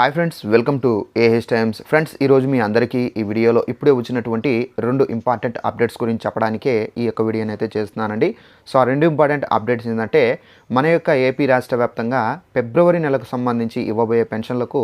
Hi friends welcome to AH times friends ఈరోజు మీ అందరికీ ఈ వీడియోలో ఇప్పుడే వచ్చినటువంటి రెండు ఇంపార్టెంట్ అప్డేట్స్ గురించి చెప్పడానికే ఈ యొక్క వీడియోని అయితే చేస్తున్నానండి. సో ఆ రెండు ఇంపార్టెంట్ అప్డేట్స్ ఏంటంటే మన యొక్క ఏపీ రాష్ట్ర వ్యాప్తంగా ఫిబ్రవరి నెలకు సంబంధించి ఇవ్వబోయే పెన్షన్లకు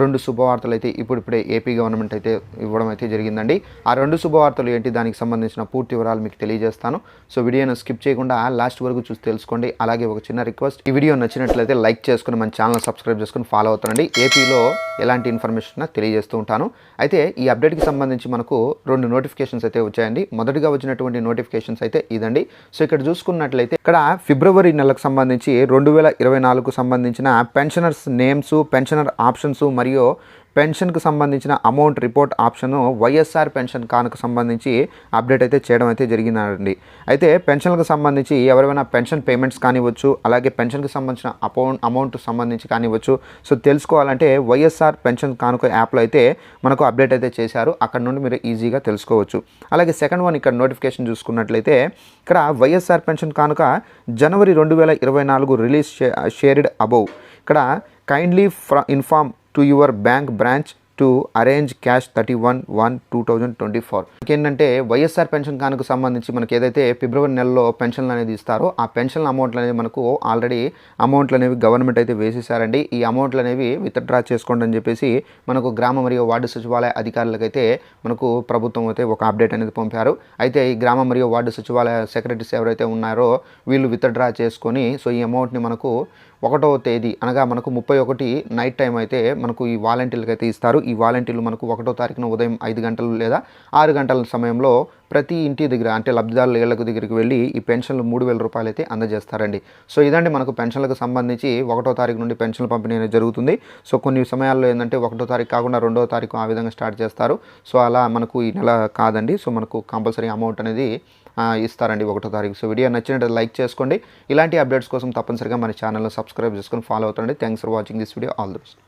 రెండు శుభవార్తలు అయితే ఇప్పుడిప్పుడే ఏపీ గవర్నమెంట్ అయితే ఇవ్వడం అయితే జరిగిందండి. ఆ రెండు శుభవార్తలు ఏంటి దానికి సంబంధించిన పూర్తి వివరాలు మీకు తెలియజేస్తాను. సో వీడియోను స్కిప్ చేయకుండా లాస్ట్ వరకు చూసి తెలుసుకోండి. అలాగే ఒక చిన్న రిక్వెస్ట్ ఈ వీడియో నచ్చినట్లయితే లైక్ చేసుకుని మన ఛానల్ సబ్స్క్రైబ్ చేసుకుని ఫాలో అవుతానండి. ఏపీలో ఎలాంటి ఇన్ఫర్మేషన్ తెలియజేస్తూ ఉంటాను. అయితే ఈ అప్డేట్కి సంబంధించి మనకు రెండు నోటిఫికేషన్స్ అయితే వచ్చాయండి. మొదటిగా వచ్చినటువంటి నోటిఫికేషన్స్ అయితే ఇదండి. సో ఇక్కడ చూసుకున్నట్లయితే ఇక్కడ ఫిబ్రవరి నెలకు సంబంధించి రెండు వేల ఇరవై నాలుగుకు సంబంధించిన పెన్షనర్స్ నేమ్స్ పెన్షనర్ ఆప్షన్స్ మరియు పెన్షన్కి సంబంధించిన amount report option YSR pension కానుక సంబంధించి అప్డేట్ అయితే చేయడం అయితే జరిగిందండి. అయితే పెన్షన్లకు సంబంధించి ఎవరైనా పెన్షన్ పేమెంట్స్ కానివ్వచ్చు అలాగే పెన్షన్కి సంబంధించిన అమౌంట్ అమౌంట్ సంబంధించి కానివ్వచ్చు. సో తెలుసుకోవాలంటే వైఎస్ఆర్ పెన్షన్ కానుక యాప్లో అయితే మనకు అప్డేట్ అయితే చేశారు. అక్కడ నుండి మీరు ఈజీగా తెలుసుకోవచ్చు. అలాగే సెకండ్ వన్ ఇక్కడ నోటిఫికేషన్ చూసుకున్నట్లయితే ఇక్కడ వైఎస్ఆర్ పెన్షన్ కానుక జనవరి రెండు వేల ఇరవై నాలుగు రిలీజ్ షేర్డ్ అబౌవ్. ఇక్కడ kindly ఫ్ర inform to your bank branch to arrange cash thirty one one two thousand twenty four. ఇంకేంటంటే వైఎస్ఆర్ పెన్షన్ కానుకు సంబంధించి మనకి ఏదైతే ఫిబ్రవరి నెలలో పెన్షన్లు అనేది ఇస్తారో ఆ పెన్షన్ అమౌంట్లు అనేది మనకు ఆల్రెడీ అమౌంట్లు అనేవి గవర్నమెంట్ అయితే వేసేసారండి. ఈ అమౌంట్లు అనేవి విత్డ్రా చేసుకోండి అని చెప్పేసి మనకు గ్రామ మరియు వార్డు సచివాలయ అధికారులకైతే మనకు ప్రభుత్వం అయితే ఒక అప్డేట్ అనేది పంపారు. అయితే ఈ గ్రామ మరియు వార్డు సచివాలయ సెక్రటరీస్ ఎవరైతే ఉన్నారో వీళ్ళు విత్డ్రా చేసుకొని సో ఈ అమౌంట్ని మనకు ఒకటో తేదీ అనగా మనకు ముప్పై ఒకటి నైట్ టైం అయితే మనకు ఈ వాలంటీర్లకు అయితే ఇస్తారు. ఈ వాలంటీర్లు మనకు ఒకటో తారీఖున ఉదయం ఐదు గంటలు లేదా ఆరు గంటల సమయంలో ప్రతి ఇంటి దగ్గర అంటే లబ్ధిదారుల ఏళ్ళకు దగ్గరికి వెళ్ళి ఈ పెన్షన్లు మూడు వేల రూపాయలు అయితే అందజేస్తారండి. సో ఇదండి మనకు పెన్షన్లకు సంబంధించి ఒకటో తారీఖు నుండి పెన్షన్ల పంపిణీ అనేది జరుగుతుంది. సో కొన్ని సమయాల్లో ఏంటంటే ఒకటో తారీఖు కాకుండా రెండో తారీఖు ఆ విధంగా స్టార్ట్ చేస్తారు. సో అలా మనకు ఈ నెల కాదండి. సో మనకు కంపల్సరీ అమౌంట్ అనేది ఇస్తారండి ఒకటో తారీఖు. సో వీడియో నచ్చినట్టు లైక్ చేసుకోండి. ఇలాంటి అప్డేట్స్ కోసం తప్పనిసరిగా మన ఛానల్లో సబ్స్క్రైబ్ చేసుకొని follow అవుతుండండి. Thanks for watching this video. All the best.